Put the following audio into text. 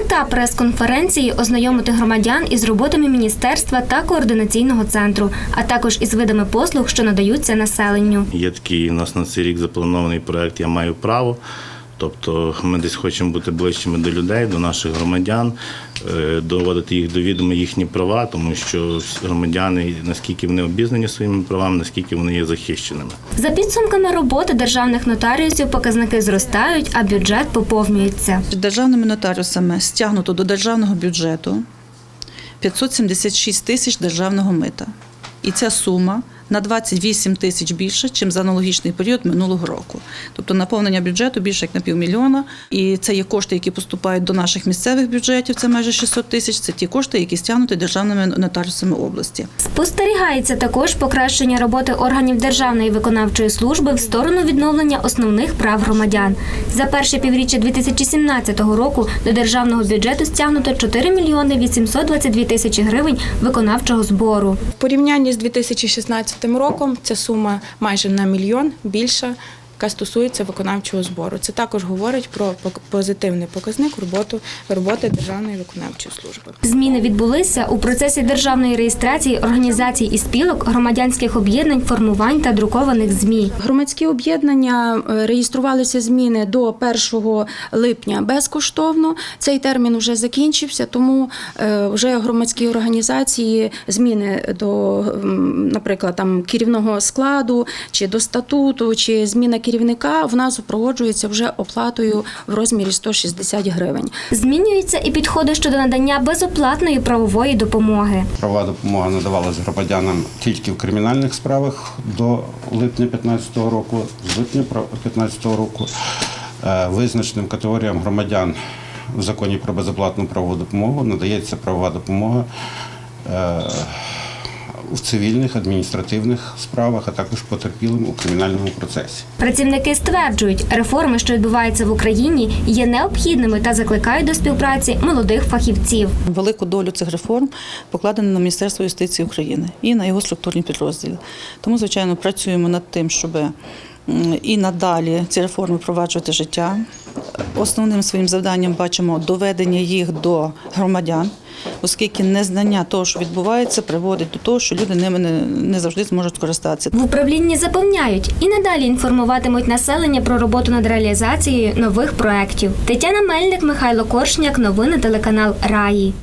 Мета прес-конференції ознайомити громадян із роботами міністерства та координаційного центру, а також із видами послуг, що надаються населенню. Є такий у нас на цей рік запланований проект Я маю право. Тобто ми десь хочемо бути ближчими до людей, до наших громадян, е, доводити їх до відома їхні права, тому що громадяни, наскільки вони обізнані своїми правами, наскільки вони є захищеними. За підсумками роботи державних нотаріусів показники зростають, а бюджет поповнюється. Державними нотаріусами стягнуто до державного бюджету 576 тисяч державного мита. І ця сума на 28 тисяч більше, ніж за аналогічний період минулого року. Тобто наповнення бюджету більше як на півмільйона. І це є кошти, які поступають до наших місцевих бюджетів, це майже 600 тисяч. Це ті кошти, які стягнуті державними нотаріусами області. Спостерігається також покращення роботи органів державної виконавчої служби в сторону відновлення основних прав громадян. За перше півріччя 2017 року до державного бюджету стягнуто 4 мільйони 822 тисячі гривень виконавчого збору. В порівнянні з 2016 роком ця сума майже на мільйон більша, яка стосується виконавчого збору. Це також говорить про пок- позитивний показник роботи, роботи Державної виконавчої служби. Зміни відбулися у процесі державної реєстрації організацій і спілок, громадянських об'єднань, формувань та друкованих змі. Громадські об'єднання е, реєструвалися зміни до 1 липня безкоштовно. Цей термін вже закінчився, тому е, вже громадські організації зміни до, наприклад, там керівного складу чи до статуту, чи зміна керівника в нас супроводжується вже оплатою в розмірі 160 гривень. Змінюються і підходи щодо надання безоплатної правової допомоги. Права допомога надавалась громадянам тільки в кримінальних справах до липня 2015 року. З липня 2015 року е, визначеним категоріям громадян в законі про безоплатну правову допомогу надається правова допомога е, в цивільних, адміністративних справах, а також потерпілим у кримінальному процесі. Працівники стверджують, реформи, що відбуваються в Україні, є необхідними та закликають до співпраці молодих фахівців. Велику долю цих реформ покладено на Міністерство юстиції України і на його структурні підрозділи. Тому, звичайно, працюємо над тим, щоб і надалі ці реформи впроваджувати життя. Основним своїм завданням бачимо доведення їх до громадян, оскільки незнання того, що відбувається, приводить до того, що люди ними не, завжди зможуть користатися. В управлінні запевняють і надалі інформуватимуть населення про роботу над реалізацією нових проєктів. Тетяна Мельник, Михайло Коршняк, новини телеканал Раї.